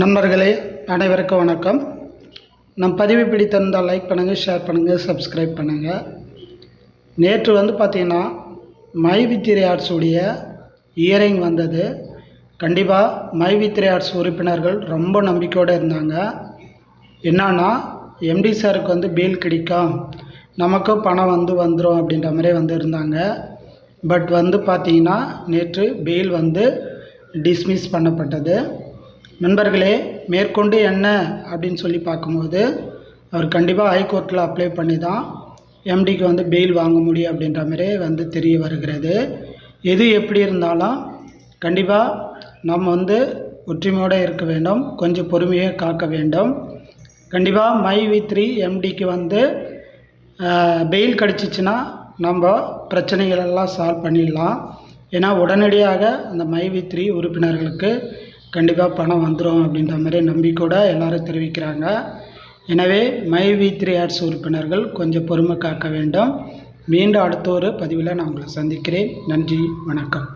நண்பர்களே அனைவருக்கும் வணக்கம். நம் பதிவு பிடித்திருந்தால் லைக் பண்ணுங்கள் ஷேர் பண்ணுங்கள் சப்ஸ்கிரைப் பண்ணுங்கள் நேற்று வந்து பார்த்தீங்கன்னா மை ஆர்ட்ஸ் ஆர்ட்ஸுடைய இயரிங் வந்தது. கண்டிப்பாக மை வித்திரை ஆர்ட்ஸ் உறுப்பினர்கள் ரொம்ப நம்பிக்கையோடு இருந்தாங்க. என்னன்னா எம்டி சாருக்கு வந்து பெயில் கிடைக்கும். நமக்கும் பணம் வந்து வந்துடும் அப்படின்ற மாதிரி வந்து இருந்தாங்க. பட் வந்து பார்த்தீங்கன்னா நேற்று பெயில் வந்து டிஸ்மிஸ் பண்ணப்பட்டது. நண்பர்களே மேற்கொண்டு என்ன அப்படின்னு சொல்லி பார்க்கும்போது அவர் கண்டிப்பாக ஹைகோர்ட்டில் அப்ளை பண்ணி தான் எம்டிக்கு வந்து பெயில் வாங்க முடியும் அப்படின்ற மாதிரி வந்து தெரிய வருகிறது. எது எப்படி இருந்தாலும் கண்டிப்பாக நம்ம வந்து ஒற்றுமையோடு இருக்க வேண்டும் கொஞ்சம் பொறுமையை காக்க வேண்டும். கண்டிப்பாக மை வி த்ரீ எம்டிக்கு வந்து பெயில் கிடச்சிச்சின்னா நம்ம பிரச்சனைகளெல்லாம் சால்வ் பண்ணிடலாம். ஏன்னா உடனடியாக அந்த மை வி த்ரீ உறுப்பினர்களுக்கு கண்டிப்பாக பணம் வந்துடும் அப்படின்ற மாதிரி நம்பிக்கையோட எல்லாரும் தெரிவிக்கிறாங்க. எனவே மை வி த்ரீ ஆர்ட்ஸ் உறுப்பினர்கள் கொஞ்சம் பொறுமை காக்க வேண்டும். மீண்டும் அடுத்த ஒரு பதிவில் நான் உங்களை சந்திக்கிறேன். நன்றி வணக்கம்.